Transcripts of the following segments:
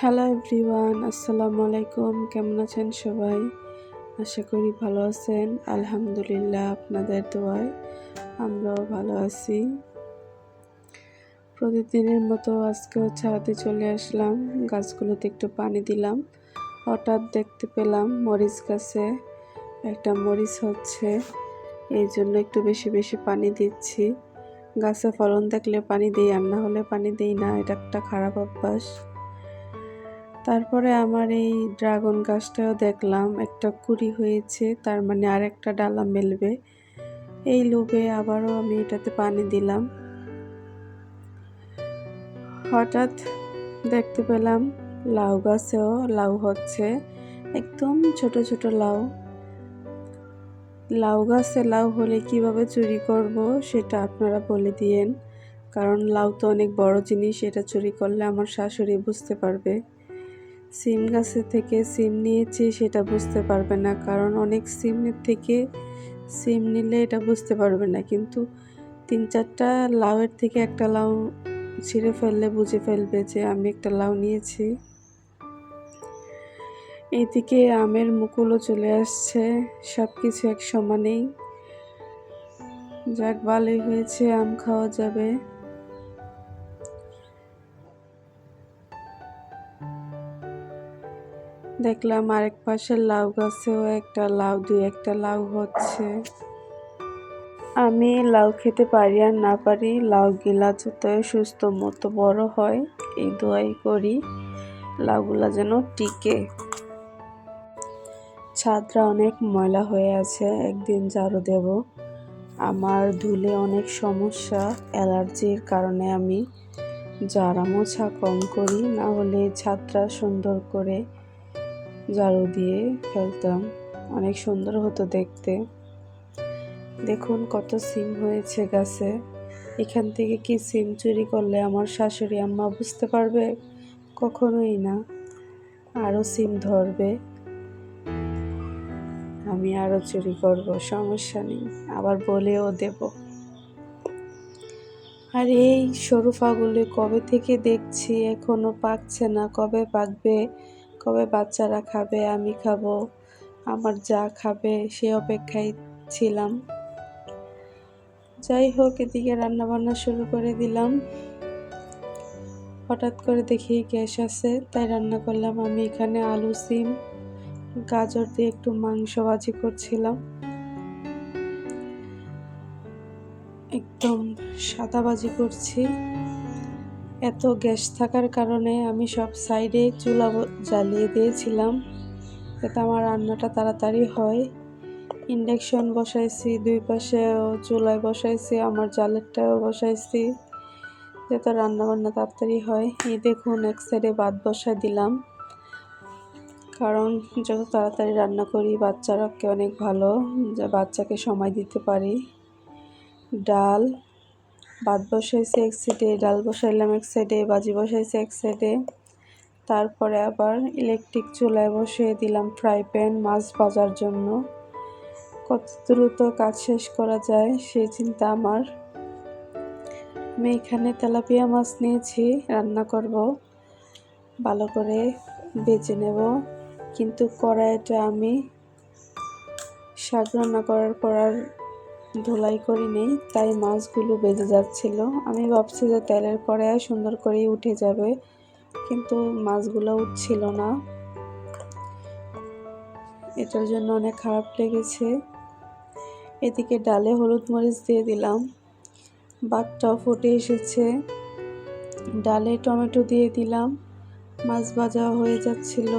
Hello everyone আসসালামু আলাইকুম, কেমন আছেন সবাই? আশা করি ভালো আছেন। আলহামদুলিল্লাহ আপনাদের দোয়ায় আমরাও ভালো আছি। প্রতিদিনের মতো আজকেও ছাদে চলে আসলাম। গাছগুলোতে একটু পানি দিলাম। হঠাৎ দেখতে পেলাম মরিচ গাছে একটা মরিচ হচ্ছে। এই জন্য একটু বেশি বেশি পানি দিচ্ছি। গাছে ফলন দেখলে পানি দিই, আর না হলে পানি দিই না। এটা একটা খারাপ অভ্যাস। তারপরে আমার এই ড্রাগন গাছটাও দেখলাম, একটা কুড়ি হয়েছে, তার মানে আর একটা ডালা মেলবে। এই লোভে আবারও আমি এটাতে পানি দিলাম। হঠাৎ দেখতে পেলাম লাউ গাছেও লাউ হচ্ছে, একদম ছোট ছোট লাউ। লাউ গাছে লাউ হলে কীভাবে চুরি করব সেটা আপনারা বলে দিয়েন, কারণ লাউ তো অনেক বড় জিনিস, এটা চুরি করলে আমার শাশুড়ি বুঝতে পারবে। সিম গাছে থেকে সিম নিয়েছি, সেটা বুঝতে পারবে না। কারণ অনেক সিমের থেকে সিম নিলে এটা বুঝতে পারবে না। কিন্তু তিন চারটা লাউয়ের থেকে একটা লাউ ছিঁড়ে ফেললে বুঝে ফেলবে যে আমি একটা লাউ নিয়েছি। এইদিকে আমের মুকুলও চলে আসছে সব কিছু এক সমানেই। যাক, ভালোই হয়েছে, আম খাওয়া যাবে। দেখলাম আরেক পাশে লাউ গাছেও একটা লাউ, দুই একটা লাউ হচ্ছে। আমি লাউ খেতে পারি আর না পারি, লাউ গিলা যত সুস্থ মতো বড় হয়, এই দোয়াই করি, লাউগুলা যেন টিকে। ছাদরা অনেক ময়লা হয়ে আছে, একদিন ঝাড়ু দেব। আমার ধুলে অনেক সমস্যা, অ্যালার্জির কারণে আমি ঝাড়া মোছা কম করি, না হলে ছাদটা সুন্দর করে ঝাড়ু দিয়ে ফেলতাম। অনেক সুন্দর হতো দেখতে। দেখুন কত সিম হয়েছে গাছে। এখান থেকে কি সিম চুরি করলে আমার শাশুড়ি আম্মা বুঝতে পারবে? কখনোই না। আরও সিম ধরবে। আমি আরও চুরি করব, সমস্যা নেই। আবার বলেও দেব। আর এই সরু ফাগুলি কবে থেকে দেখছি? এখনও পাকছে না। কবে পাকবে? কবে বাচ্চারা খাবে, আমি খাব, আমার যা খাবে সে অপেক্ষায় ছিলাম। যাই হোক, এদিকে রান্নাবান্না শুরু করে দিলাম। হঠাৎ করে দেখি গ্যাস আছে, তাই রান্না করলাম। আমি এখানে আলু, সিম, গাজর দিয়ে একটু মাংস ভাজি করছিলাম। একদম সাদা ভাজি করছি। এত গ্যাস থাকার কারণে আমি সব সাইডে চুলা জ্বালিয়ে দিয়েছিলাম। যাতে আমার রান্নাটা তাড়াতাড়ি হয়। ইন্ডাকশন বসাইছি, দুই পাশেও চুলায় বসাইছি, আমার জালেরটাও বসাইছি, যাতে রান্নাবান্না তাড়াতাড়ি হয়। এই দেখুন, এক সাইডে ভাত বসাই দিলাম। কারণ যত তাড়াতাড়ি রান্না করি বাচ্চারাকে অনেক ভালো, যে বাচ্চাকে সময় দিতে পারি। ডাল ভাত বসাইছি এক সাইডে, ডাল বসাইলাম এক সাইডে, বাজি বসাইছি এক সাইডে। তারপরে আবার ইলেকট্রিক চুলায় বসিয়ে দিলাম ফ্রাই প্যান মাছ ভাজার জন্য। কত দ্রুত কাজ শেষ করা যায় সেই চিন্তা আমার। আমি এখানে তেলাপিয়া মাছ নিয়েছি, রান্না করব। ভালো করে বেজে নেব। কিন্তু কড়াইটা আমি শাক রান্না করার পর আর ধুলাই করি নেই, তাই মাছগুলো বেজে যাচ্ছিল। আমি ভাবছি যে তেলের পরে সুন্দর করেই উঠে যাবে, কিন্তু মাছগুলো উঠছিল না। এটার জন্য অনেক খারাপ লেগেছে। এদিকে ডালে হলুদ মরিচ দিয়ে দিলাম। বাঘটাও ফুটে এসেছে। ডালে টমেটো দিয়ে দিলাম। মাছ ভাজা হয়ে যাচ্ছিল।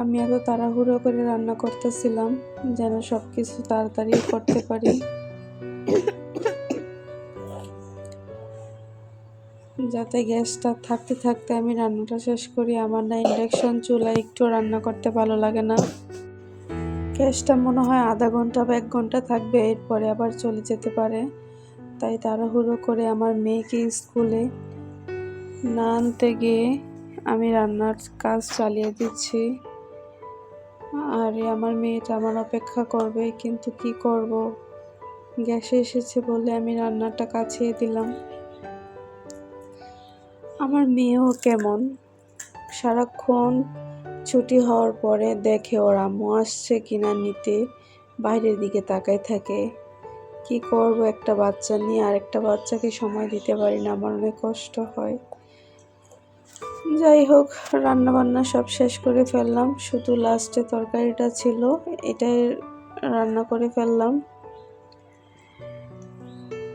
আমি এত তাড়াহুড়ো করে রান্না করতেছিলাম, যেন সব কিছু তাড়াতাড়ি করতে পারি। যাতে গ্যাসটা থাকতে থাকতে আমি রান্নাটা শেষ করি, আমার না ইন্ডাকশন চুলা একটু রান্না করতে ভালো লাগে না। গ্যাসটা মনে হয় আধা ঘণ্টা বা এক ঘণ্টা থাকবে, এরপরে আবার চলে যেতে পারে। তাই তাড়াহুড়ো করে আমার মেয়েকে স্কুলে না আনতে গিয়ে আমি রান্নার কাজ চালিয়ে দিচ্ছি। আর, আমার মেয়েটা আমার অপেক্ষা করবে, কিন্তু কি করব? গ্যাসে এসেছে বলে আমি রান্নাটা কাছিয়ে দিলাম। আমার মেয়েও কেমন? সারাক্ষণ ছুটি হওয়ার পরে দেখে ওর আম্মু আসছে কিনা নিতে, বাইরের দিকে তাকায় থাকে। কি করব একটা বাচ্চা নিয়ে আর একটা বাচ্চাকে সময় দিতে পারি না, আমার অনেক কষ্ট হয়। যাই হোক রান্না বান্না সব শেষ করে ফেললাম। শুধু লাস্টে তরকারিটা ছিল, এটাই রান্না করে ফেললাম।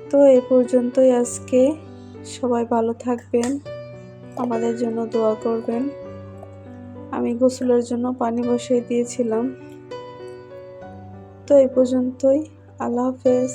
তো এ পর্যন্তই আজকে। সবাই ভালো থাকবেন, আমাদের জন্য দোয়া করবেন। আমি গোসলের জন্য পানি বসিয়ে দিয়েছিলাম। তো এই পর্যন্তই, আল্লাহ হাফেজ।